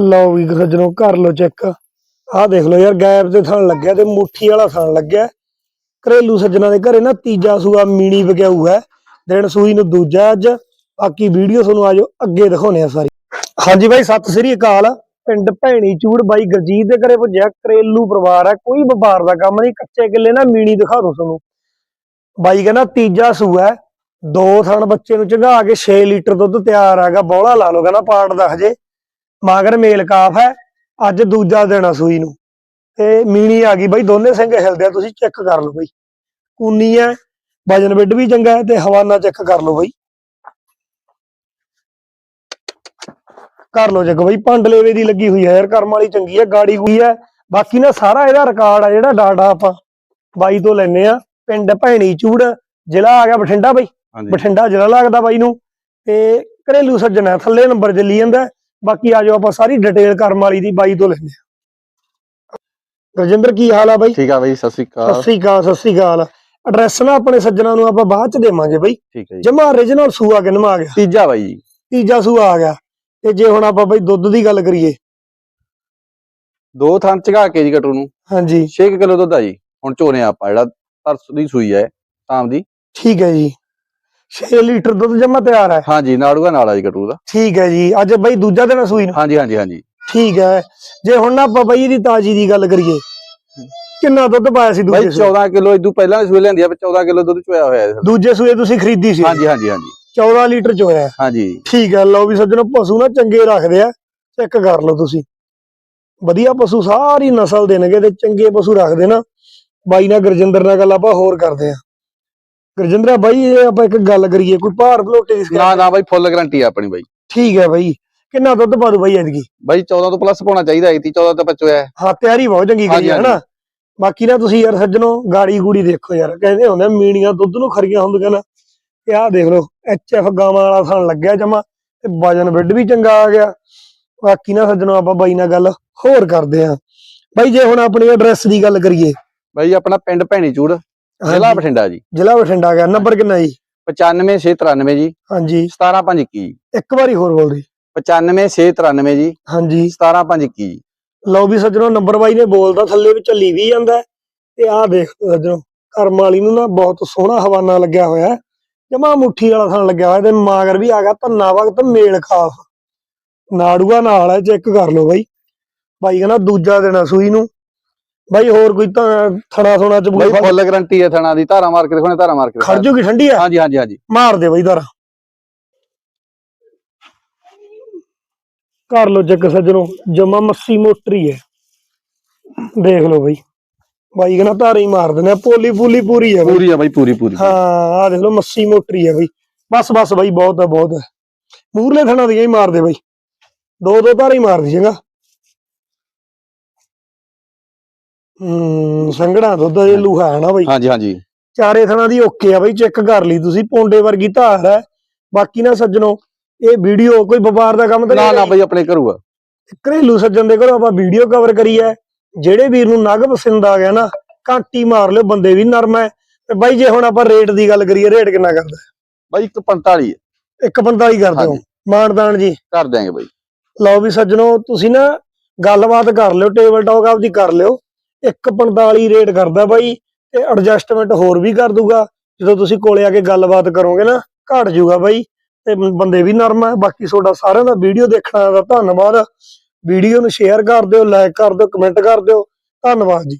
ਲਓ ਵੀ ਸੱਜਣੋ ਕਰ ਲਓ ਚੈੱਕ ਆਹ ਦੇਖ ਲਓ ਯਾਰ ਗੈਪ ਤੇ ਥਣ ਲੱਗਿਆ ਤੇ ਮੁੱਠੀ ਵਾਲਾ ਥਣ ਲੱਗਿਆ। ਘਰੇਲੂ ਸੱਜਣਾ ਦੇ ਘਰੇ ਨਾ ਤੀਜਾ ਸੂਆ ਮੀਣੀ ਵਗਿਆਊ ਹੈ। ਦਿਨ ਸੂਈ ਨੂੰ ਦੂਜਾ ਅੱਜ। ਬਾਕੀ ਵੀਡੀਓ ਤੁਹਾਨੂੰ ਆਜੋ, ਅੱਗੇ ਦਿਖਾਉਣੇ ਆ ਸਾਰੀ। ਹਾਂਜੀ ਬਾਈ, ਸਤਿ ਸ੍ਰੀ ਅਕਾਲ। ਪਿੰਡ ਭੈਣੀ ਚੂੜ ਬਾਈ ਗਰਜੀਤ ਦੇ ਘਰੇ ਪੁੱਜਿਆ। ਘਰੇਲੂ ਪਰਿਵਾਰ ਹੈ, ਕੋਈ ਵਪਾਰ ਦਾ ਕੰਮ ਨਹੀਂ। ਕੱਚੇ ਕਿੱਲੇ ਨਾ ਮੀਣੀ ਦਿਖਾ ਦੋ ਤੁਹਾਨੂੰ। ਬਾਈ ਕਹਿੰਦਾ ਤੀਜਾ ਸੂਆ ਹੈ। ਦੋ ਥਣ ਬੱਚੇ ਨੂੰ ਚੰਗਾ ਕੇ 6 ਲੀਟਰ ਦੁੱਧ ਤਿਆਰ ਹੈਗਾ, ਬੋਲਾ ਲਾ ਲਓ। ਕਹਿੰਦਾ ਪਾੜ ਦਾ ਹਜੇ। ਮਾਗਰ ਮੇਲ ਕਾਫ ਹੈ ਅੱਜ ਦੂਜਾ ਦਿਨ ਆ ਸੂਈ ਨੂੰ। ਤੇ ਮੀਣੀ ਆ ਗਈ ਬਾਈ ਦੋਨੇ ਸਿੰਘ ਹਿਲਦੇ ਆ ਤੁਸੀਂ ਚੈੱਕ ਕਰ ਲਓ ਬਾਈ। ਕੂਨੀ ਹੈ ਵਜਨ ਬਿੱਡ ਵੀ ਚੰਗਾ ਹੈ ਤੇ ਹਵਾਨਾ ਚੈੱਕ ਕਰ ਲਓ ਬਾਈ। ਕਰ ਲਓ ਜੱਗ ਬਾਈ ਪੰਡਲੇਵੇ ਦੀ ਲੱਗੀ ਹੋਈ ਹੈ ਯਾਰ ਕਰਮ ਵਾਲੀ ਚੰਗੀ ਹੈ ਗਾੜੀ ਹੋਈ ਹੈ। ਬਾਕੀ ਨਾ ਸਾਰਾ ਇਹਦਾ ਰਿਕਾਰਡ ਆ ਜਿਹੜਾ ਡਾਟਾ ਆਪਾਂ ਬਾਈ ਤੋਂ ਲੈਨੇ ਆ। ਪਿੰਡ ਭੈਣੀ ਚੂੜ ਜ਼ਿਲ੍ਹਾ ਆ ਗਿਆ ਬਠਿੰਡਾ ਬਾਈ। ਬਠਿੰਡਾ ਜ਼ਿਲ੍ਹਾ ਲੱਗਦਾ ਬਾਈ ਨੂੰ। ਤੇ ਘਰੇਲੂ ਸੱਜਣ ਹੈ ਥੱਲੇ ਨੰਬਰ ਚੱਲੀ ਜਾਂਦਾ। ਬਾਕੀ ਆ ਜਾਓ ਆਪਾਂ ਸਾਰੀ ਡਿਟੇਲ ਕਰਮ ਵਾਲੀ ਦੀ ਬਾਈ ਤੋਂ ਲੈਂਦੇ ਆ ਰਜਿੰਦਰ ਕੀ ਹਾਲ ਆ ਬਾਈ? ਠੀਕ ਆ ਬਾਈ ਸਤਿ ਸ੍ਰੀ ਸਤਿ ਅਕਾਲ ਸ੍ਰੀ ਅਕਾਲ ਸਤਿ ਸ੍ਰੀ ਅਕਾਲ। ਐਡਰੈਸ ਨਾ ਆਪਣੇ ਸੱਜਣਾ ਨੂੰ ਆਪਾਂ ਬਾਅਦ ਚ ਦੇਵਾਂਗੇ ਬਾਈ। ਠੀਕ ਹੈ ਜੀ। ਜਮਾ origignal ਸੂਆ ਕਿਨਮਾ ਆ ਗਿਆ? ਤੀਜਾ ਬਾਈ ਜੀ। ਤੀਜਾ ਸੂਆ ਆ ਗਿਆ। ਤੇ ਜੇ ਹੁਣ ਆਪਾਂ ਬਾਈ ਦੁੱਧ ਦੀ ਗੱਲ ਕਰੀਏ। ਦੋ ਥਾਂ ਚਗਾ ਕੇ ਜੀ ਕਟੂ ਨੂੰ। ਹਾਂਜੀ। 6 ਕਿਲੋ ਦੁੱਧ ਆ ਜੀ। ਹੁਣ ਚੋਨੇ ਆਪਾਂ ਜਿਹੜਾ ਪਰਸੋਂ ਦੀ ਸੂਈ ਹੈ ਸ਼ਾਮ ਦੀ। ਠੀਕ ਹੈ ਜੀ। 6 ਲੀਟਰ ਦੁੱਧ ਜਮਾ ਤਿਆਰ ਹੈ। ਹਾਂਜੀ ਨਾੜੂਗਾ ਨਾਲ ਆ ਜੀ ਕਟੂ ਦਾ। ਠੀਕ ਹੈ ਜੀ ਅੱਜ ਬਾਈ ਦੂਜਾ ਦਿਨ ਸੂਈ ਨੂੰ। ਹਾਂਜੀ ਹਾਂਜੀ ਹਾਂਜੀ। ਠੀਕ ਹੈ ਜੇ ਹੁਣ ਨਾ ਆਪਾਂ ਬਾਈ ਇਹਦੀ ਤਾਜੀ ਦੀ ਗੱਲ ਕਰੀਏ ਕਿੰਨਾ ਦੁੱਧ ਪਾਇਆ ਸੀ ਬਾਈ ਦੂਜੇ ਸੂਏ? 14 ਕਿਲੋ ਇਦੋਂ ਪਹਿਲਾਂ ਦੀ ਸੂਈ ਲੈਂਦੀ ਆ 14 ਕਿਲੋ ਦੁੱਧ ਚੋਇਆ ਹੋਇਆ ਹੈ ਦੂਜੇ ਸੂਏ ਤੁਸੀਂ ਖਰੀਦੀ ਸੀ। ਹਾਂਜੀ ਹਾਂਜੀ ਹਾਂਜੀ। 14 ਲੀਟਰ ਚ ਹੋਇਆ। ਹਾਂਜੀ। ਠੀਕ ਹੈ ਲਓ ਵੀ ਸੱਜਣੋ ਪਸ਼ੂ ਨਾ ਚੰਗੇ ਰੱਖਦੇ ਆ ਚੈੱਕ ਕਰ ਲਓ ਤੁਸੀਂ। ਵਧੀਆ ਪਸ਼ੂ ਸਾਰੀ ਨਸਲ ਦੇਣਗੇ ਤੇ ਚੰਗੇ ਪਸ਼ੂ ਰੱਖਦੇ ਨਾ। ਬਾਈ ਨਾਲ ਗੁਰਜਿੰਦਰ ਨਾਲ ਗੱਲ ਆਪਾਂ ਹੋਰ ਕਰਦੇ ਆ। ਗੁਰਜਿੰਦਰਾ ਬਾਈ ਇਹ ਆਪਾਂ ਇੱਕ ਗੱਲ ਕਰੀਏ ਕੋਈ ਭਾਰ ਭਲੋਟੇ ਦੀ ਨਾ ਨਾ ਬਾਈ ਫੁੱਲ ਗਾਰੰਟੀ ਆ ਆਪਣੀ ਬਾਈ। ਠੀਕ ਹੈ ਬਾਈ। ਕਿੰਨਾ ਦੁੱਧ ਪਾ ਦੂ ਬਾਈ ਐਤਕੀ? ਬਾਈ 14 ਤੋਂ ਪਲੱਸ ਪਾਉਣਾ ਚਾਹੀਦਾ ਸੀ 14 ਤੋਂ ਪਚੋਇਆ ਹੈ ਹਾਂ ਤਿਆਰੀ ਬਹੁਤ ਚੰਗੀ ਕਰੀ ਹੈ ਨਾ ਬਾਕੀ ਨਾ ਤੁਸੀਂ ਯਾਰ ਸੱਜਣੋ ਗਾੜੀ ਗੂੜੀ ਦੇਖੋ ਯਾਰ। ਕਹਿੰਦੇ ਹੁੰਦੇ ਮੀਣੀਆਂ ਦੁੱਧ ਨੂੰ ਖਰੀਆਂ ਹੁੰਦੀਆਂ ਨਾ। ਤੇ ਆਹ ਦੇਖ ਲਓ ਐਚ ਐਫ ਗਾਵਾਂ ਵਾਲਾ ਥਣ ਲੱਗਿਆ ਜਮਾ ਤੇ ਵਜਨ ਬਿੱਡ ਵੀ ਚੰਗਾ ਆ ਗਿਆ। ਬਾਕੀ ਨਾ ਸੱਜਣੋ ਆਪਾਂ ਬਾਈ ਨਾਲ ਗੱਲ ਹੋਰ ਕਰਦੇ ਆ ਬਾਈ ਜੇ ਹੁਣ ਆਪਣੀ ਐਡਰੈਸ ਦੀ ਗੱਲ ਕਰੀਏ। ਬਾਈ ਆਪਣਾ ਪਿੰਡ ਭੈਣੀ ਚੂੜ। ਜ਼ਿਲ੍ਹਾ ਬਠਿੰਡਾ ਜੀ। ਜ਼ਿਲ੍ਹਾ ਬਠਿੰਡਾ ਗਿਆ। ਨੰਬਰ ਕਿੰਨਾ ਜੀ? 95693 ਜੀ। ਹਾਂਜੀ। 17521 ਜੀ। ਇੱਕ ਵਾਰੀ ਹੋਰ ਬੋਲ ਰਹੀ 95693 ਜੀ। ਹਾਂਜੀ। 17521 ਜੀ। ਲਓ ਵੀ ਸੱਜਣੋ ਨੰਬਰ ਬਾਈ ਨੇ ਬੋਲਦਾ ਥੱਲੇ ਵੀ ਚੱਲੀ ਵੀ ਜਾਂਦਾ। ਤੇ ਆਹ ਦੇਖ ਸੱਜਣੋ ਕਰਮ ਵਾਲੀ ਨੂੰ ਨਾ ਬਹੁਤ ਸੋਹਣਾ ਹਵਾਨਾ ਲੱਗਿਆ ਹੋਇਆ ਜਮਾ ਮੁੱਠੀ ਵਾਲਾ ਥਣ ਲੱਗਿਆ ਹੋਇਆ ਤੇ ਮਾਗਰ ਵੀ ਆ ਗਿਆ ਧੰਨਾ ਵਕਤ ਮੇਲ ਖਾਸ। ਨਾੜੂਆ ਨਾਲ ਹੈ ਚੈੱਕ ਕਰ ਲਓ ਬਾਈ। ਬਾਈ ਕਹਿੰਦਾ ਦੂਜਾ ਦਿਨ ਆ ਸੂਈ ਨੂੰ। ਬਾਈ ਹੋਰ ਕੋਈ ਤਾਂ ਥਣਾ ਥੋਣਾ ਚ ਬਾਈ ਫੁੱਲ ਗਾਰੰਟੀ ਹੈ ਥਣਾ ਦੀ ਧਾਰਾ ਮਾਰ ਕੇ ਦੇਖੋ ਧਾਰਾ ਮਾਰ ਕੇ ਖੜ। ਜੂਗੀ ਠੰਡੀ ਆ? ਹਾਂਜੀ ਹਾਂਜੀ ਹਾਂਜੀ। ਮਾਰ ਦੇ ਬਾਈ ਦਰ ਕਰ ਲੋ ਜੱਗ ਸੱਜਣੋ ਜਮਾ ਮੱਸੀ ਮੋਟਰੀ ਹੈ। ਦੇਖ ਲਓ ਬਾਈ। ਬਾਈ ਕਹਿੰਦਾ ਧਾਰੇ ਹੀ ਮਾਰ ਦਿੰਦੇ ਆ ਪੋਲੀ ਪੂਲੀ ਪੂਰੀ ਹੈ ਬਾਈ। ਪੂਰੀ ਆ ਬਾਈ ਪੂਰੀ ਪੂਰੀ। ਹਾਂ ਆ ਦੇਖ ਲਓ ਮੱਸੀ ਮੋਟਰੀ ਹੈ ਬਾਈ। ਬਸ ਬਸ ਬਾਈ ਬਹੁਤ ਹੈ ਬਹੁਤ ਹੈ। ਮੂਰਲੇ ਥਣਾ ਦੀਆਂ ਹੀ ਮਾਰ ਦੇ ਬਾਈ। ਦੋ ਦੋ ਧਾਰੇ ਹੀ ਮਾਰ ਦੀ ਚੰਗਾ ਹੂੰ ਸੰਗੜਾ ਦੁੱਧ ਇਹ ਲੂਹਾ ਹੈ ਨਾ ਬਾਈ? ਹਾਂਜੀ ਹਾਂਜੀ। ਚਾਰੇ ਥਣਾ ਦੀ ਓਕੇ ਆ ਬਈ ਚੈੱਕ ਕਰ ਲਈ ਤੁਸੀਂ ਪੌਂਡੇ ਵਰਗੀ ਧਾਰ ਹੈ। ਬਾਕੀ ਨਾ ਸੱਜਣੋ ਇਹ ਵੀਡੀਓ ਕੋਈ ਵਪਾਰ ਦਾ ਕੰਮ ਤਾਂ ਨਾ ਨਹੀਂ ਨਾ ਹੈ। ਬਾਈ ਆਪਣੇ ਕਰੂਗਾ ਘਰੇਲੂ ਸੱਜਣ ਦੇ ਘਰੋਂ ਆਪਾਂ ਵੀਡੀਓ ਕਵਰ ਕਰੀ ਹੈ। ਜਿਹੜੇ ਵੀਰ ਨੂੰ ਨਗ ਪਸੰਦ ਆ ਗਿਆ ਨਾ ਘੰਟੀ ਮਾਰ ਲਿਓ ਬੰਦੇ ਵੀ ਨਰਮ ਹੈ। ਤੇ ਬਾਈ ਜੇ ਹੁਣ ਆਪਾਂ ਰੇਟ ਦੀ ਗੱਲ ਕਰੀਏ ਰੇਟ ਕਿੰਨਾ ਕਰਦਾ? ਬਾਈ 145 ਹੈ 145 ਕਰ ਦਿਓ। ਹਾਂਜੀ। ਮਾਨਦਾਨ ਜੀ। ਕਰ ਦਿਆਂਗੇ ਬਾਈ। ਲਓ ਵੀ ਸੱਜਣੋ ਤੁਸੀਂ ਨਾ ਗੱਲਬਾਤ ਕਰ ਲਿਓ ਟੇਬਲ ਟਾਕ ਆਪਦੀ ਕਰ ਲਿਓ। 145 ਰੇਟ ਕਰਦਾ ਬਾਈ ਤੇ ਐਡਜਸਟਮੈਂਟ ਹੋਰ ਵੀ ਕਰ ਦੂਗਾ। ਜਦੋਂ ਤੁਸੀਂ ਕੋਲੇ ਆ ਕੇ ਗੱਲਬਾਤ ਕਰੋਗੇ ਨਾ, ਘਟ ਜੂਗਾ ਬਾਈ ਤੇ ਬੰਦੇ ਵੀ ਨਰਮ ਹੈ ਬਾਕੀ ਤੁਹਾਡਾ ਸਾਰਿਆਂ ਦਾ ਵੀਡੀਓ ਦੇਖਣ ਦਾ ਧੰਨਵਾਦ। ਵੀਡੀਓ ਨੂੰ ਸ਼ੇਅਰ ਕਰ ਦਿਓ ਲਾਈਕ ਕਰ ਦਿਓ ਕਮੈਂਟ ਕਰ ਦਿਓ। ਧੰਨਵਾਦ ਜੀ।